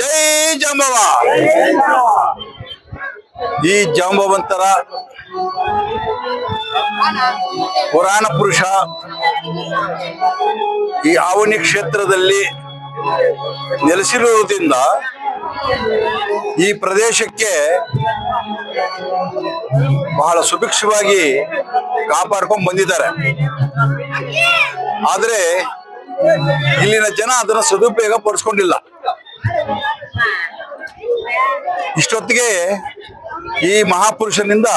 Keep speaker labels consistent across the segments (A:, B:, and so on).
A: ಜೈ ಜಾಂಬವ. ಈ ಜಾಂಬವಂತರ ಪುರಾಣ ಪುರುಷ ಈ ಆವಣಿ ಕ್ಷೇತ್ರದಲ್ಲಿ ನೆಲೆಸಿರುವುದರಿಂದ ಈ ಪ್ರದೇಶಕ್ಕೆ ಬಹಳ ಸುಭಿಕ್ಷವಾಗಿ ಕಾಪಾಡ್ಕೊಂಡು ಬಂದಿದ್ದಾರೆ. ಆದರೆ ಇಲ್ಲಿನ ಜನ ಅದನ್ನು ಸದುಪಯೋಗ ಪಡಿಸ್ಕೊಂಡಿಲ್ಲ. ಇಷ್ಟೊತ್ತಿಗೆ ಈ ಮಹಾಪುರುಷನಿಂದ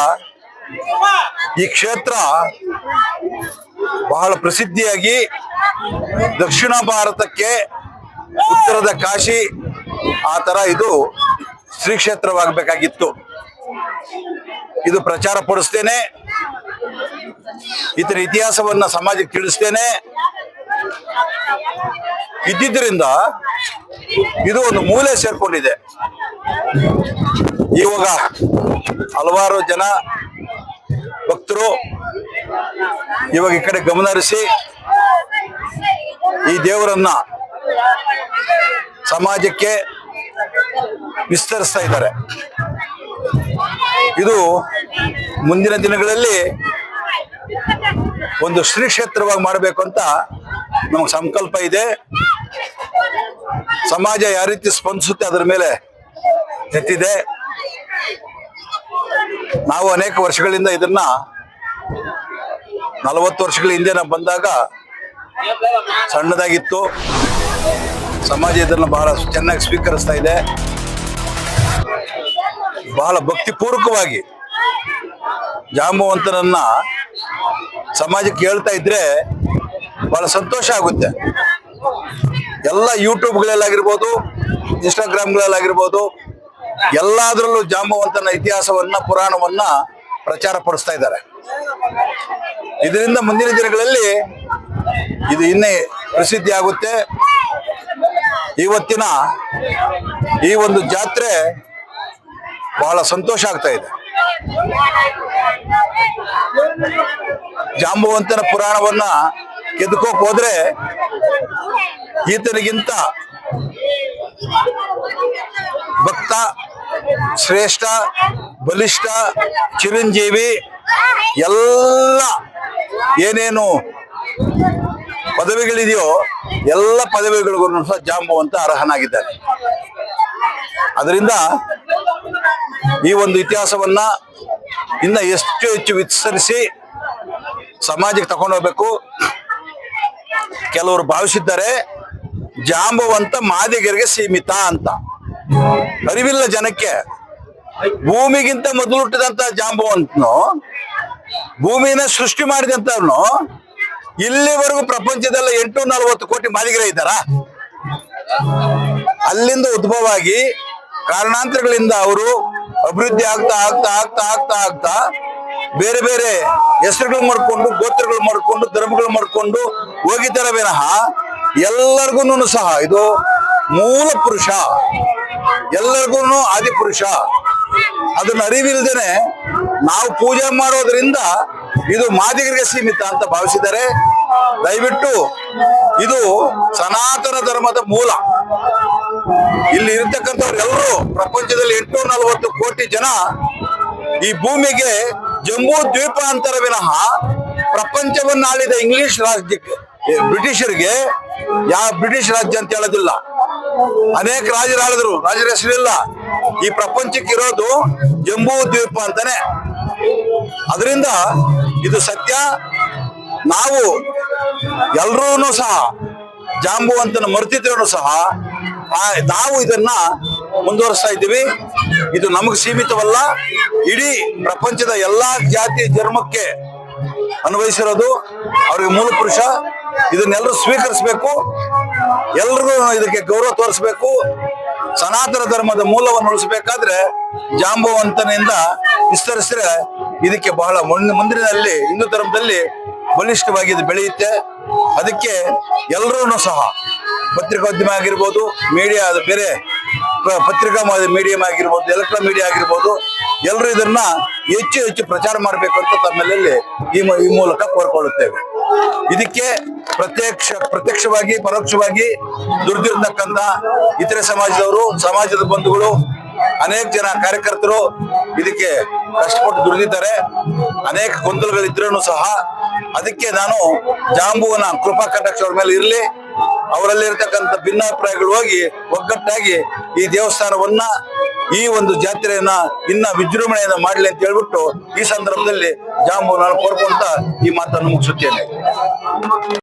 A: ಈ ಕ್ಷೇತ್ರ ಬಹಳ ಪ್ರಸಿದ್ಧಿಯಾಗಿ ದಕ್ಷಿಣ ಭಾರತಕ್ಕೆ ಉತ್ತರದ ಕಾಶಿ ಆ ತರ ಇದು ಶ್ರೀ ಕ್ಷೇತ್ರವಾಗಬೇಕಾಗಿತ್ತು ಇದು ಪ್ರಚಾರ ಪಡಿಸ್ತೇನೆ. ಇದರ ಇತಿಹಾಸವನ್ನ ಸಮಾಜಕ್ಕೆ ತಿಳಿಸ್ತೇನೆ. ಇದ್ದಿದ್ದರಿಂದ ಇದು ಒಂದು ಮೂಲೆ ಸೇರ್ಕೊಂಡಿದೆ. ಇವಾಗ ಹಲವಾರು ಜನ ಭಕ್ತರು ಇವಾಗ ಈ ಕಡೆ ಗಮನ ಹರಿಸಿ ಈ ದೇವರನ್ನ ಸಮಾಜಕ್ಕೆ ವಿಸ್ತರಿಸ್ತಾ ಇದ್ದಾರೆ. ಇದು ಮುಂದಿನ ದಿನಗಳಲ್ಲಿ ಒಂದು ಶ್ರೀ ಕ್ಷೇತ್ರವಾಗಿ ಮಾಡಬೇಕು ಅಂತ ನಮಗೆ ಸಂಕಲ್ಪ ಇದೆ. ಸಮಾಜ ಯಾವ ರೀತಿ ಸ್ಪಂದಿಸುತ್ತೆ ಅದರ ಮೇಲೆ ನಿಂತಿದೆ. ನಾವು ಅನೇಕ ವರ್ಷಗಳಿಂದ ಇದನ್ನ ನಲವತ್ತು ವರ್ಷಗಳ ಹಿಂದೆ ನಾವು ಬಂದಾಗ ಸಣ್ಣದಾಗಿತ್ತು. ಸಮಾಜ ಇದನ್ನು ಬಹಳ ಚೆನ್ನಾಗಿ ಸ್ವೀಕರಿಸ್ತಾ ಇದೆ. ಬಹಳ ಭಕ್ತಿಪೂರ್ವಕವಾಗಿ ಜಾಂಬವಂತನನ್ನ ಸಮಾಜಕ್ಕೆ ಹೇಳ್ತಾ ಇದ್ರೆ ಬಹಳ ಸಂತೋಷ ಆಗುತ್ತೆ. ಎಲ್ಲ ಯೂಟ್ಯೂಬ್ಗಳಲ್ಲಾಗಿರ್ಬೋದು, ಇನ್ಸ್ಟಾಗ್ರಾಮ್ಗಳಲ್ಲಾಗಿರ್ಬೋದು, ಎಲ್ಲಾದ್ರಲ್ಲೂ ಜಾಂಬವಂತನ ಇತಿಹಾಸವನ್ನ, ಪುರಾಣವನ್ನ ಪ್ರಚಾರ ಪಡಿಸ್ತಾ ಇದ್ದಾರೆ. ಇದರಿಂದ ಮುಂದಿನ ದಿನಗಳಲ್ಲಿ ಇದು ಇನ್ನೇ ಪ್ರಸಿದ್ಧಿ ಆಗುತ್ತೆ ಇವತ್ತಿನ ಈ ಒಂದು ಜಾತ್ರೆ ಬಹಳ ಸಂತೋಷ ಆಗ್ತಾ ಇದೆ. ಜಾಂಬವಂತನ ಪುರಾಣವನ್ನ ಗೆದ್ಕೋಕ್ ಹೋದ್ರೆ ಈತನಿಗಿಂತ ಭಕ್ತ, ಶ್ರೇಷ್ಠ, ಬಲಿಷ್ಠ, ಚಿರಂಜೀವಿ, ಎಲ್ಲ ಏನೇನು ಪದವಿಗಳಿದೆಯೋ ಎಲ್ಲ ಪದವಿಗಳಿಗೂ ಸಹ ಜಾಂಬವಂತ ಅರ್ಹನಾಗಿದ್ದಾನೆ. ಅದರಿಂದ ಈ ಒಂದು ಇತಿಹಾಸವನ್ನ ಇನ್ನ ಎಷ್ಟು ಹೆಚ್ಚು ವಿಸ್ತರಿಸಿ ಸಮಾಜಕ್ಕೆ ತಗೊಂಡೋಗ್ಬೇಕು. ಕೆಲವರು ಭಾವಿಸಿದ್ದಾರೆ. ಜಾಂಬವಂತ ಮಾದಿಗರಿಗೆ ಸೀಮಿತ ಅಂತ. ಅರಿವಿಲ್ಲ ಜನಕ್ಕೆ. ಭೂಮಿಗಿಂತ ಮೊದಲು ಹುಟ್ಟಿದಂತ ಜಾಂಬವಂತನು ಭೂಮಿನ ಸೃಷ್ಟಿ ಮಾಡಿದಂತವ್ನು, ಇಲ್ಲಿವರೆಗೂ ಪ್ರಪಂಚದಲ್ಲ ಎಂಟು ನಲವತ್ತು ಕೋಟಿ ಮಾದಿಗರೇ ಇದ್ದಾರ? ಅಲ್ಲಿಂದ ಉದ್ಭವ ಆಗಿ ಕಾರಣಾಂತರಗಳಿಂದ ಅವರು ಅಭಿವೃದ್ಧಿ ಆಗ್ತಾ ಆಗ್ತಾ ಆಗ್ತಾ ಆಗ್ತಾ ಆಗ್ತಾ ಬೇರೆ ಬೇರೆ ಹೆಸರುಗಳು ಮಾಡಿಕೊಂಡು, ಗೋತ್ರಗಳು ಮಾಡ್ಕೊಂಡು, ಧರ್ಮಗಳು ಮಾಡಿಕೊಂಡು ಹೋಗಿದ್ದಾರೆ ವಿನಃ ಎಲ್ಲರಿಗೂ ಸಹ ಇದು ಮೂಲ ಪುರುಷ ಎಲ್ಲರಿಗೂ ಆದಿಪುರುಷ ಅದನ್ನ ಅರಿವಿಲ್ದೇನೆ ನಾವು ಪೂಜೆ ಮಾಡೋದ್ರಿಂದ ಇದು ಮಾದಿಗರಿಗೆ ಸೀಮಿತ ಅಂತ ಭಾವಿಸಿದರೆ ದಯವಿಟ್ಟು ಇದು ಸನಾತನ ಧರ್ಮದ ಮೂಲ. ಇಲ್ಲಿ ಇರ್ತಕ್ಕಂಥವ್ರು ಎಲ್ಲರೂ ಪ್ರಪಂಚದಲ್ಲಿ ಎಂಟು ನಲವತ್ತು ಕೋಟಿ ಜನ ಈ ಭೂಮಿಗೆ ಜಂಬೂ ದ್ವೀಪ ಅಂತರ ವಿನಃ ಪ್ರಪಂಚವನ್ನಾಳಿದ ಇಂಗ್ಲಿಷ್ ರಾಜ್ಯಕ್ಕೆ, ಬ್ರಿಟಿಷರಿಗೆ ಯಾವ ಬ್ರಿಟಿಷ್ ರಾಜ್ಯ ಅಂತ ಹೇಳೋದಿಲ್ಲ. ಅನೇಕ ರಾಜರು ಆಳಿದ್ರು, ರಾಜರ ಹೆಸರಿಲ್ಲ. ಈ ಪ್ರಪಂಚಕ್ಕೆ ಇರೋದು ಜಂಬೂ ದ್ವೀಪ ಅಂತಾನೆ. ಅದರಿಂದ ಇದು ಸತ್ಯ. ನಾವು ಎಲ್ರೂ ಸಹ ಜಾಂಬುವಂತನ ಮರ್ತಿದ್ರು ಸಹ ನಾವು ಇದನ್ನ ಮುಂದುವರಿಸ್ತಾ ಇದ್ದೀವಿ. ಇದು ನಮಗೆ ಸೀಮಿತವಲ್ಲ, ಇಡೀ ಪ್ರಪಂಚದ ಎಲ್ಲಾ ಜಾತಿ, ಧರ್ಮಕ್ಕೆ ಅನ್ವಯಿಸಿರೋದು ಅವ್ರಿಗೆ ಮೂಲ ಪುರುಷ ಇದನ್ನೆಲ್ಲರೂ ಸ್ವೀಕರಿಸಬೇಕು. ಎಲ್ರಿಗೂ ಇದಕ್ಕೆ ಗೌರವ ತೋರಿಸ್ಬೇಕು. ಸನಾತನ ಧರ್ಮದ ಮೂಲವನ್ನು ಉಳಿಸಬೇಕಾದ್ರೆ ಜಾಂಬವಂತನಿಂದ ವಿಸ್ತರಿಸಿದ್ರೆ ಇದಕ್ಕೆ ಬಹಳ ಮುಂದೆ ಮುಂದಿನಲ್ಲಿ ಹಿಂದೂ ಧರ್ಮದಲ್ಲಿ ಬಲಿಷ್ಠವಾಗಿ ಇದು ಬೆಳೆಯುತ್ತೆ. ಅದಕ್ಕೆ ಎಲ್ಲರೂ ಸಹ ಪತ್ರಿಕೋದ್ಯಮ ಆಗಿರ್ಬೋದು ಮೀಡಿಯಾ ಬೇರೆ ಪತ್ರಿಕಾ ಮೀಡಿಯಂ ಆಗಿರ್ಬೋದು ಎಲೆಕ್ಟ್ರಾನ್ ಮೀಡಿಯಾ ಆಗಿರ್ಬೋದು ಎಲ್ಲರೂ ಇದನ್ನ ಹೆಚ್ಚು ಹೆಚ್ಚು ಪ್ರಚಾರ ಮಾಡಬೇಕು ಅಂತ ತಮ್ಮಲ್ಲಿ ಈ ಮೂಲಕ ಕೋರ್ಕೊಳ್ಳುತ್ತೇವೆ. ಇದಕ್ಕೆ ಪ್ರತ್ಯಕ್ಷ, ಪ್ರತ್ಯಕ್ಷವಾಗಿ, ಪರೋಕ್ಷವಾಗಿ ದುಡ್ದಿರ್ತಕ್ಕಂತ ಇತರೆ ಸಮಾಜದವರು, ಸಮಾಜದ ಬಂಧುಗಳು, ಅನೇಕ ಜನ ಕಾರ್ಯಕರ್ತರು ಇದಕ್ಕೆ ಕಷ್ಟಪಟ್ಟು ದುಡಿದಿದ್ದಾರೆ. ಅನೇಕ ಗೊಂದಲಗಳಿದ್ರೂ ಸಹ ಅದಕ್ಕೆ ನಾನು ಜಾಂಬುವನ ಕೃಪಾ ಕಟಾಕ್ಷ ಅವ್ರ ಮೇಲೆ ಇರಲಿ. ಅವರಲ್ಲಿ ಇರತಕ್ಕಂಥ ಭಿನ್ನಾಭಿಪ್ರಾಯಗಳು ಹೋಗಿ ಒಗ್ಗಟ್ಟಾಗಿ ಈ ದೇವಸ್ಥಾನವನ್ನ, ಈ ಒಂದು ಜಾತ್ರೆಯನ್ನ ಇನ್ನ ವಿಜೃಂಭಣೆಯನ್ನ ಮಾಡಲಿ ಅಂತ ಹೇಳ್ಬಿಟ್ಟು ಈ ಸಂದರ್ಭದಲ್ಲಿ ಜಾಂಬುವನ ಕೋರ್ಕೊಂತ ಈ ಮಾತನ್ನು ಮುಗಿಸುತ್ತೇನೆ.